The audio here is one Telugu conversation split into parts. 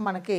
మనకి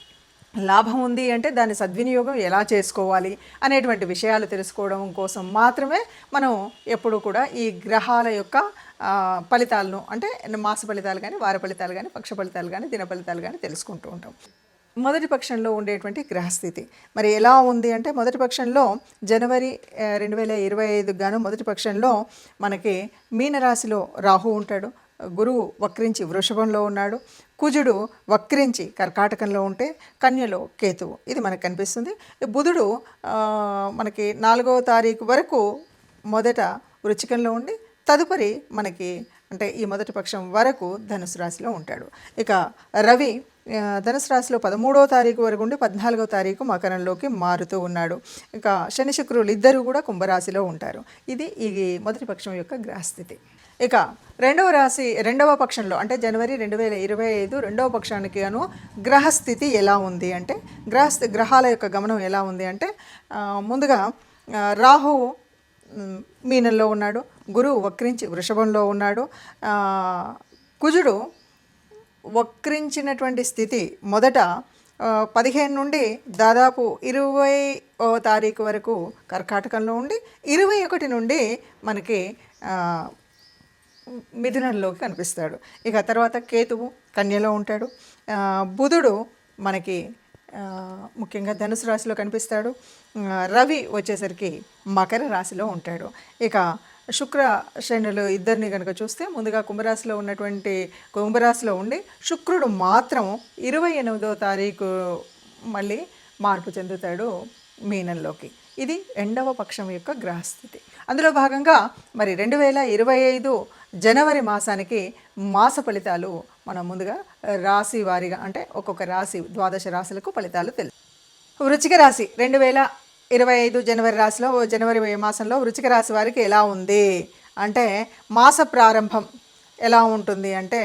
లాభం ఉంది అంటే దాని సద్వినియోగం ఎలా చేసుకోవాలి అనేటువంటి విషయాలు తెలుసుకోవడం కోసం మాత్రమే మనం ఎప్పుడు కూడా ఈ గ్రహాల యొక్క ఫలితాలను అంటే మాస ఫలితాలు కానీ వార ఫలితాలు కానీ పక్ష ఫలితాలు కానీ దిన ఫలితాలు కానీ తెలుసుకుంటూ ఉంటాం. మొదటి పక్షంలో ఉండేటువంటి గ్రహస్థితి. మరి ఎలా ఉంది అంటే మొదటి పక్షంలో జనవరి రెండు వేల ఇరవై ఐదు గాను మొదటి పక్షంలో మనకి మీనరాశిలో రాహు ఉంటాడు. గురువు వక్రించి వృషభంలో ఉన్నాడు. కుజుడు వక్రించి కర్కాటకంలో ఉంటే కన్యలో కేతువు. ఇది మనకు కనిపిస్తుంది. బుధుడు మనకి నాలుగవ తారీఖు వరకు మొదట వృచ్చికంలో ఉండి తదుపరి మనకి అంటే ఈ మొదటి పక్షం వరకు ధనుసు రాశిలో ఉంటాడు. ఇక రవి ధనుసు రాశిలో పదమూడవ తారీఖు వరకు ఉండి పద్నాలుగవ తారీఖు మకరంలోకి మారుతూ ఉన్నాడు. ఇక శని శుక్రులు ఇద్దరు కూడా కుంభరాశిలో ఉంటారు. ఇది ఈ మొదటి పక్షం యొక్క గ్రహస్థితి. ఇక రెండవ రాశి రెండవ పక్షంలో అంటే జనవరి రెండు వేల ఇరవై ఐదు రెండవ పక్షానికి అను గ్రహస్థితి ఎలా ఉంది అంటే గ్రహస్థి గ్రహాల యొక్క గమనం ఎలా ఉంది అంటే ముందుగా రాహు మీనంలో ఉన్నాడు. గురువు వక్రించి వృషభంలో ఉన్నాడు. కుజుడు వక్రించినటువంటి స్థితి మొదట పదిహేను నుండి దాదాపు ఇరవై ఓ తారీఖు వరకు కర్కాటకంలో ఉండి ఇరవై ఒకటి నుండి మనకి మిథునంలోకి కనిపిస్తాడు. ఇక తర్వాత కేతువు కన్యలో ఉంటాడు. బుధుడు మనకి ముఖ్యంగా ధనుసు రాశిలో కనిపిస్తాడు. రవి వచ్చేసరికి మకర రాశిలో ఉంటాడు. ఇక శుక్ర శనులు ఇద్దరిని కనుక చూస్తే ముందుగా కుంభరాశిలో ఉన్నటువంటి కుంభరాశిలో ఉండి శుక్రుడు మాత్రం ఇరవై ఎనిమిదో తారీఖు మళ్ళీ మార్పు చెందుతాడు మీనంలోకి. ఇది రెండవ పక్షం యొక్క గ్రహస్థితి. అందులో భాగంగా మరి రెండు వేల ఇరవై ఐదు జనవరి మాసానికి మాస ఫలితాలు మనం ముందుగా రాశి వారిగా అంటే ఒక్కొక్క రాశి ద్వాదశ రాశులకు ఫలితాలు తెలుసు వృచ్చిక రాశి రెండు వేల ఇరవై ఐదు జనవరి రాశిలో జనవరి మాసంలో వృచ్చిక రాశి వారికి ఎలా ఉంది? అంటే మాస ప్రారంభం ఎలా ఉంటుంది అంటే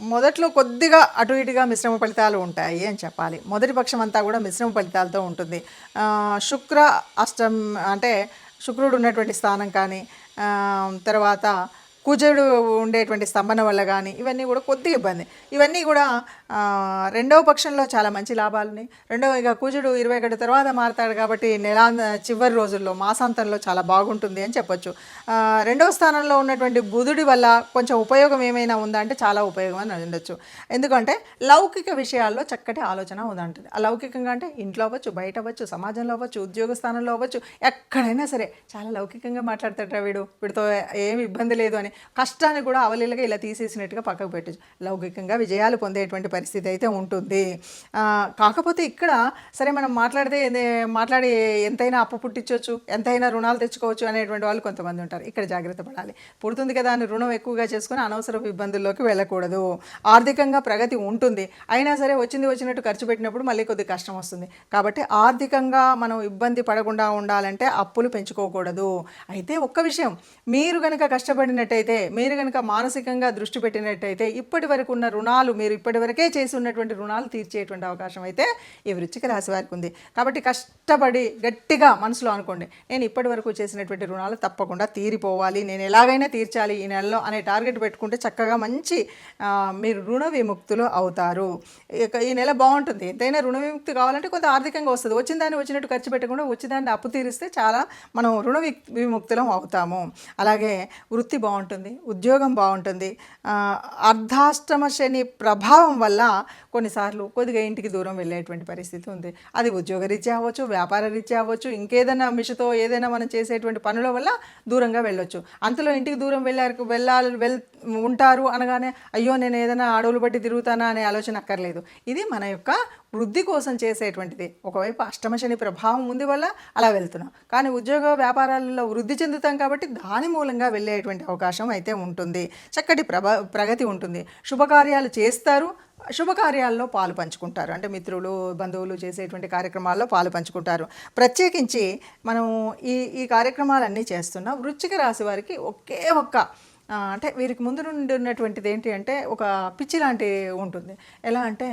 మొదట్లో కొద్దిగా అటు ఇటుగా మిశ్రమ ఫలితాలు ఉంటాయి అని చెప్పాలి. మొదటి పక్షం అంతా కూడా మిశ్రమ ఫలితాలతో ఉంటుంది. శుక్ర అష్టం అంటే శుక్రుడు ఉన్నటువంటి స్థానం కానీ తర్వాత కుజుడు ఉండేటువంటి స్తంభన వల్ల కానీ ఇవన్నీ కూడా కొద్దిగా ఇబ్బంది. ఇవన్నీ కూడా రెండవ పక్షంలో చాలా మంచి లాభాలు ఉన్నాయి. రెండవ ఇక కుజుడు ఇరవై ఒకటి తర్వాత మారుతాడు కాబట్టి నెలా చివరి రోజుల్లో మాసాంతంలో చాలా బాగుంటుంది అని చెప్పొచ్చు. రెండవ స్థానంలో ఉన్నటువంటి బుధుడి వల్ల కొంచెం ఉపయోగం ఏమైనా ఉందా అంటే చాలా ఉపయోగం అని ఉండొచ్చు. ఎందుకంటే లౌకిక విషయాల్లో చక్కటి ఆలోచన ఉందంటుంది. లౌకికంగా అంటే ఇంట్లో అవ్వచ్చు బయట అవ్వచ్చు సమాజంలో అవ్వచ్చు ఉద్యోగ స్థానంలో అవ్వచ్చు ఎక్కడైనా సరే చాలా లౌకికంగా మాట్లాడతాడు వీడు. వీడితో ఏమి ఇబ్బంది లేదు అని. కష్టాన్ని కూడా అవలీలగా ఇలా తీసేసినట్టుగా పక్కకు పెట్టచ్చు. లౌకికంగా విజయాలు పొందేటువంటి పరిస్థితి అయితే ఉంటుంది. కాకపోతే ఇక్కడ సరే మనం మాట్లాడితే ఏదే- మాట్లాడి ఎంతైనా అప్పు పుట్టించవచ్చు ఎంతైనా రుణాలు తెచ్చుకోవచ్చు అనేటువంటి వాళ్ళు కొంతమంది ఉంటారు. ఇక్కడ జాగ్రత్త పడాలి. పుడుతుంది కదా అని రుణం ఎక్కువగా చేసుకుని అనవసరపు ఇబ్బందుల్లోకి వెళ్ళకూడదు. ఆర్థికంగా ప్రగతి ఉంటుంది. అయినా సరే వచ్చింది వచ్చినట్టు ఖర్చు పెట్టినప్పుడు మళ్ళీ కొద్ది కష్టం వస్తుంది. కాబట్టి ఆర్థికంగా మనం ఇబ్బంది పడకుండా ఉండాలంటే అప్పులు పెంచుకోకూడదు. అయితే ఒక్క విషయం మీరు కనుక కష్టపడినట్టయితే మీరు కనుక మానసికంగా దృష్టి పెట్టినట్టయితే ఇప్పటి వరకు ఉన్న రుణాలు మీరు ఇప్పటి వరకే చేసి ఉన్నటువంటి రుణాలు తీర్చేటువంటి అవకాశం అయితే ఈ వృచ్చిక రాశి వారికి ఉంది. కాబట్టి కష్టపడి గట్టిగా మనసులో అనుకోండి నేను ఇప్పటి వరకు చేసినటువంటి రుణాలు తప్పకుండా తీరిపోవాలి నేను ఎలాగైనా తీర్చాలి ఈ నెలలో అనే టార్గెట్ పెట్టుకుంటే చక్కగా మంచి మీరు రుణ విముక్తులు అవుతారు. ఈ నెల బాగుంటుంది. ఎంతైనా రుణ విముక్తి కావాలంటే కొంత ఆర్థికంగా వస్తుంది. వచ్చిన దాన్ని వచ్చినట్టు ఖర్చు పెట్టకుండా వచ్చిన దాన్ని అప్పు తీరిస్తే చాలా మనం రుణ విముక్తులం అవుతాము. అలాగే వృత్తి బాగుంటుంది. ఉద్యోగం బాగుంటుంది. అర్ధాష్టమ శని ప్రభావం వల్ల కొన్నిసార్లు కొద్దిగా ఇంటికి దూరం వెళ్ళేటువంటి పరిస్థితి ఉంది. అది ఉద్యోగ రీత్యా అవ్వచ్చు వ్యాపార రీత్యా అవ్వచ్చు ఇంకేదైనా మిషతో ఏదైనా మనం చేసేటువంటి పనుల వల్ల దూరంగా వెళ్ళొచ్చు. అంతలో ఇంటికి దూరం వెళ్ళారు వెళ్ళాలి వెళ్ ఉంటారు అనగానే అయ్యో నేను ఏదైనా అడవులు బట్టి తిరుగుతానా? అనే ఆలోచన అక్కర్లేదు. ఇది మన యొక్క వృద్ధి కోసం చేసేటువంటిది. ఒకవైపు అష్టమశని ప్రభావం ఉంది వల్ల అలా వెళ్తున్నాం. కానీ ఉద్యోగ వ్యాపారాలలో వృద్ధి చెందుతాం కాబట్టి దాని మూలంగా వెళ్ళేటువంటి అవకాశం అయితే ఉంటుంది. చక్కటి ప్రభ ప్రగతి ఉంటుంది. శుభకార్యాలు చేస్తారు. శుభకార్యాల్లో పాలు పంచుకుంటారు. అంటే మిత్రులు బంధువులు చేసేటువంటి కార్యక్రమాల్లో పాలు పంచుకుంటారు. ప్రత్యేకించి మనం ఈ ఈ కార్యక్రమాలన్నీ చేస్తున్న వృచ్చిక రాశి వారికి ఒకే ఒక్క అంటే వీరికి ముందు నుండి ఉన్నటువంటిది ఏంటి అంటే ఒక పిచ్చి లాంటి ఉంటుంది. ఎలా అంటే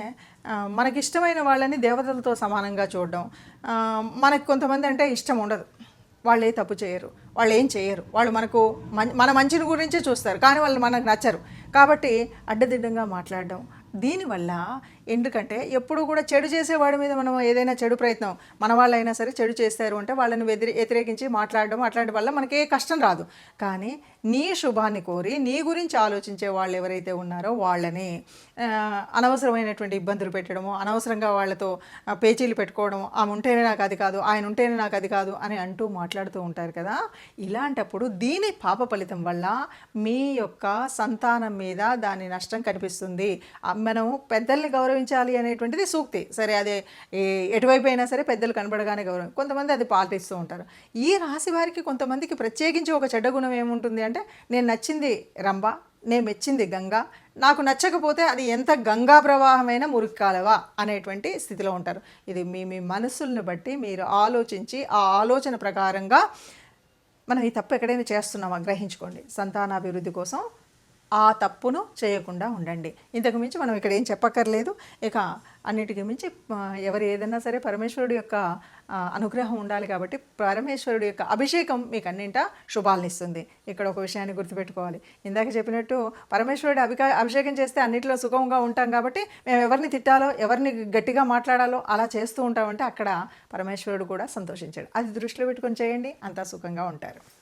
మనకిష్టమైన వాళ్ళని దేవతలతో సమానంగా చూడడం. మనకు కొంతమంది అంటే ఇష్టం ఉండదు. వాళ్ళు ఏ తప్పు చేయరు. వాళ్ళు ఏం చేయరు. వాళ్ళు మనకు మన మంచిని గురించే చూస్తారు. కానీ వాళ్ళు మనకు నచ్చరు. కాబట్టి అడ్డదిడ్డంగా మాట్లాడడం. దీనివల్ల ఎందుకంటే ఎప్పుడు కూడా చెడు చేసేవాడి మీద మనం ఏదైనా చెడు ప్రయత్నం మన వాళ్ళైనా సరే చెడు చేస్తారు అంటే వాళ్ళని వ్యతిరే వ్యతిరేకించి మాట్లాడడం అట్లాంటి వల్ల మనకి ఏ కష్టం రాదు. కానీ నీ శుభాన్ని కోరి నీ గురించి ఆలోచించే వాళ్ళు ఎవరైతే ఉన్నారో వాళ్ళని అనవసరమైనటువంటి ఇబ్బందులు పెట్టడము అనవసరంగా వాళ్ళతో పేచీలు పెట్టుకోవడం ఆమె ఉంటేనే నాకు అది కాదు ఆయన ఉంటేనే నాకు అది కాదు అని అంటూ మాట్లాడుతూ ఉంటారు కదా ఇలాంటప్పుడు దీని పాప ఫలితం వల్ల మీ యొక్క సంతానం మీద దాని నష్టం కనిపిస్తుంది. మనం పెద్దల్ని గౌరవించాలి అనేటువంటిది సూక్తి. సరే అదే ఎటువైపు అయినా సరే పెద్దలు కనబడగానే గౌరవం. కొంతమంది అది పాటిస్తూ ఉంటారు. ఈ రాశి వారికి కొంతమందికి ప్రత్యేకించి ఒక చెడ్డ గుణం ఏముంటుంది అంటే నేను నచ్చింది రంభ నేను మెచ్చింది గంగా నాకు నచ్చకపోతే అది ఎంత గంగా ప్రవాహమైన మురుక్కాలవా అనేటువంటి స్థితిలో ఉంటారు. ఇది మీ మీ మనసుల్ని బట్టి మీరు ఆలోచించి ఆ ఆలోచన ప్రకారంగా మనం ఈ తప్పు ఎక్కడైనా చేస్తున్నామా? గ్రహించుకోండి. సంతానాభివృద్ధి కోసం ఆ తప్పును చేయకుండా ఉండండి. ఇంతకు మించి మనం ఇక్కడ ఏం చెప్పక్కర్లేదు. ఇక అన్నిటికీ మించి ఎవరు ఏదైనా సరే పరమేశ్వరుడు యొక్క అనుగ్రహం ఉండాలి కాబట్టి పరమేశ్వరుడు యొక్క అభిషేకం మీకు అన్నింటా శుభాలనిస్తుంది. ఇక్కడ ఒక విషయాన్ని గుర్తుపెట్టుకోవాలి. ఇందాక చెప్పినట్టు పరమేశ్వరుడు అభికా అభిషేకం చేస్తే అన్నింటిలో సుఖంగా ఉంటాం కాబట్టి మేము ఎవరిని తిట్టాలో ఎవరిని గట్టిగా మాట్లాడాలో అలా చేస్తూ ఉంటామంటే అక్కడ పరమేశ్వరుడు కూడా సంతోషించాడు. అది దృష్టిలో పెట్టుకొని చేయండి. అంతా సుఖంగా ఉంటారు.